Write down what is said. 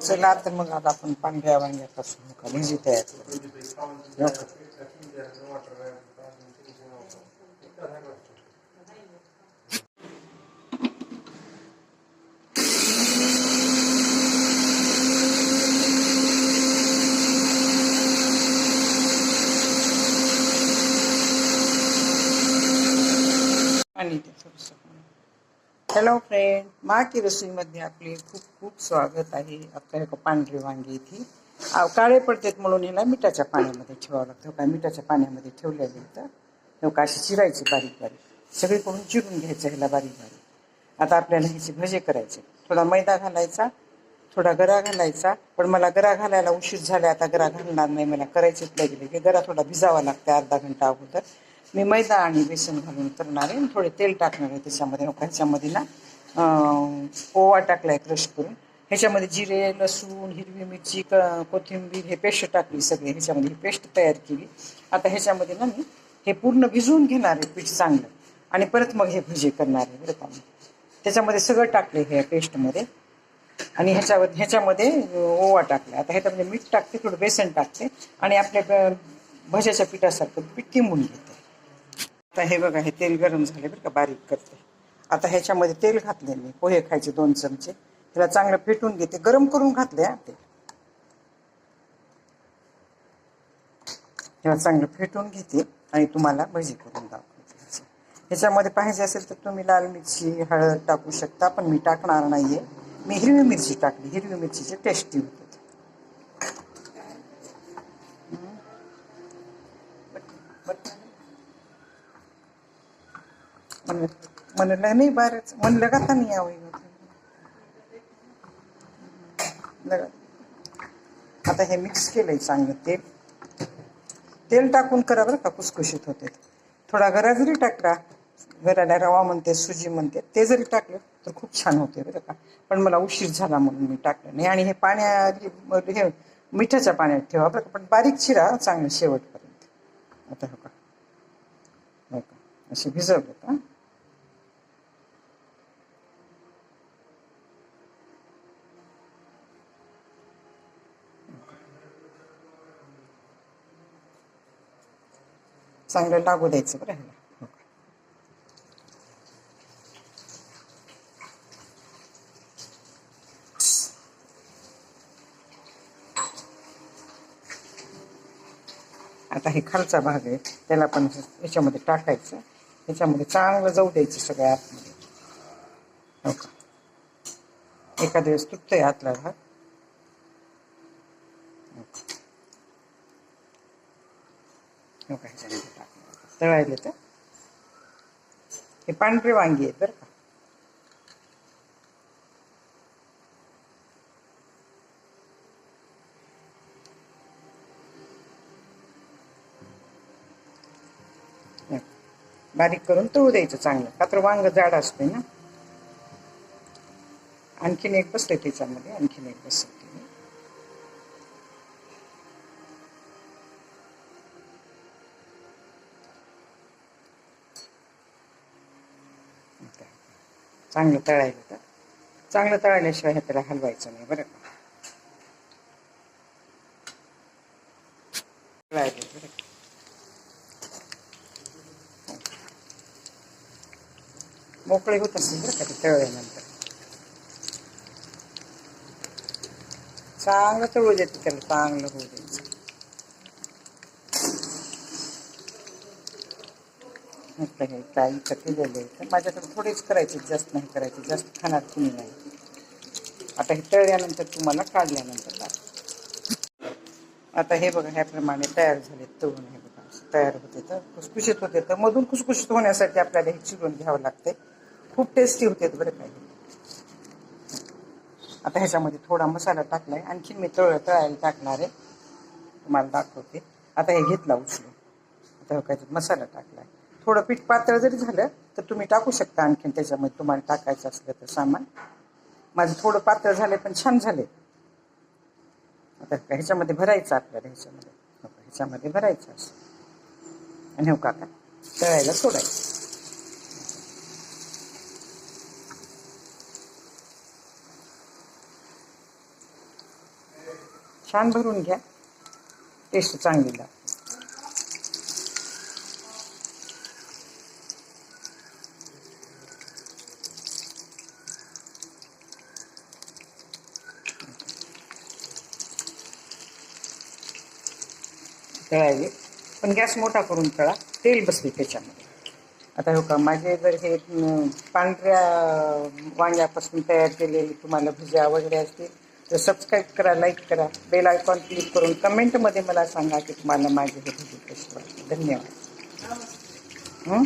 चला तर मग आता आपण पांढऱ्या वांग्यापासून का भजी तयार करू हो का? आणि ते थोडंसं हॅलो फ्रेंड मा की रसोईमध्ये आपले खूप खूप स्वागत आहे. आपल्या एका पांढरी वांगी इथे. काळे पडतात म्हणून हिला मिठाच्या पाण्यामध्ये ठेवावं लागतं. हो का? मिठाच्या पाण्यामध्ये ठेवलेलं होतं हो का? अशी चिरायची बारीक बारीक. सगळीकडून चिरून घ्यायचं ह्याला बारीक बारीक. आता आपल्याला ह्याचे भजे करायचे. थोडा मैदा घालायचा थोडा गरा घालायचा. पण मला गरा घालायला उशीर झाला आता गरा घालणार नाही. मला करायचेच लागले की गरा थोडा भिजावा लागते अर्धा घंटा अगोदर. मी मैदा आणि बेसन घालून करणार आहे. आणि थोडे तेल टाकणार आहे त्याच्यामध्ये हो ह्याच्यामध्ये ना ओवा ओवा टाकलाय क्रश करून. ह्याच्यामध्ये जिरे लसूण हिरवी मिरची क कोथिंबीर हे पेस्ट टाकली सगळी. ह्याच्यामध्ये ही पेस्ट तयार केली. आता ह्याच्यामध्ये ना मी हे पूर्ण भिजवून घेणार आहे पीठ चांगलं. आणि परत मग हे भजे करणार आहे बरं का. त्याच्यामध्ये सगळं टाकले हे पेस्टमध्ये. आणि ह्याच्यावर ह्याच्यामध्ये ओवा टाकला आता ह्याच्यामध्ये मीठ टाकते थोडं बेसन टाकते. आणि आपल्या भज्याच्या पिठासारखं पीठ किंबून घेते. आता हे बघा हे तेल गरम झाले बरं का बारीक करते. आता ह्याच्यामध्ये तेल घातले मी पोहे खायचे दोन चमचे. ह्याला चांगलं फेटून घेते गरम करून घातले हा ते. ह्याला चांगलं फेटून घेते आणि तुम्हाला भजी करून दाखवते. ह्याच्यामध्ये पाहिजे असेल तर तुम्ही लाल मिरची हळद टाकू शकता पण मी टाकणार नाहीये. मी हिरवी मिरची टाकली हिरवी मिरचीचे टेस्टी होते म्हणलं म्हणलं नाही बारच. म्हणलं का आता नाही आवई आता हे मिक्स केलंय चांगलं तेल. तेल टाकून करा बरं का कुसकुशीत होते. थोडा गरा जरी टाकला गराला रवा म्हणते सुजी म्हणते ते जरी टाकलं तर खूप छान होते बरं का. पण मला उशीर झाला म्हणून मी टाकलं नाही. आणि हे पाण्या हे मिठाच्या पाण्यात ठेवा बरं का पण बारीक चिरा चांगलं शेवटपर्यंत. आता हो का हो का असे भिजवलं का? चांगलं लागू द्यायचं बरं ह्याला. आता हे खालचा भाग आहे त्याला पण याच्यामध्ये टाकायचं. याच्यामध्ये चांगलं जाऊ द्यायचं सगळ्या आतमध्ये. हो का? एखाद्या वेळेस तुटतंय आतला भाग हो का. हो तळायले तर हे पांढरे वांगी आहेत बरं का बारीक करून तळू द्यायचं चांगलं. का तर वांग जाड असते ना? आणखीन एक बसते त्याच्यामध्ये आणखीन एक बसते चांगलं तळायला तर. चांगलं तळाल्याशिवाय हे त्याला हलवायचं नाही बरं का? तळायला बरं का? मोकळे होत असतील बरं का ते तळल्यानंतर. चांगलं तळू देते त्याला चांगलं होऊ द्यायचं म्हटलं हे काय इथं केलेलं आहे. तर माझ्याकडे थोडेच करायचे जास्त नाही करायचे जास्त खाणार तुम्ही नाही. आता हे तळल्यानंतर तुम्हाला काढल्यानंतर आता हे बघा ह्याप्रमाणे तयार झाले तळून हे बघा तयार होते तर खुसखुशीत होते तर मधून खुसखुशीत होण्यासाठी आपल्याला हे चिरून घ्यावं लागते खूप टेस्टी होते बरं काय आता ह्याच्यामध्ये थोडा मसाला टाकलाय आणखीन मी तळ तळायला टाकणार आहे. तुम्हाला दाखवते. आता हे घेतला उचलून. आता काय मसाला टाकलाय. थोडं पीठ पातळ जरी झालं तर तुम्ही टाकू शकता आणखीन त्याच्यामध्ये. तुम्हाला टाकायचं असलं तर सामान. माझं थोडं पातळ झाले पण छान झाले आता ह्याच्यामध्ये भरायचं आपल्याला ह्याच्यामध्ये. ह्याच्यामध्ये भरायचं असं. आणि हो काका तळायला सोडायचं. छान भरून घ्या. टेस्ट चांगली लागते. तळायले पण गॅस मोठा करून तळा तेल बसली त्याच्यामध्ये. आता हो का माझे जर हे पांढऱ्या वांग्यापासून तयार केलेले तुम्हाला भुज्या आवडले असतील तर सबस्क्राईब करा लाईक करा. बेल आयकॉन क्लिक करून कमेंटमध्ये मला सांगा की तुम्हाला माझे हे भजी कसे वाटते धन्यवाद. हं?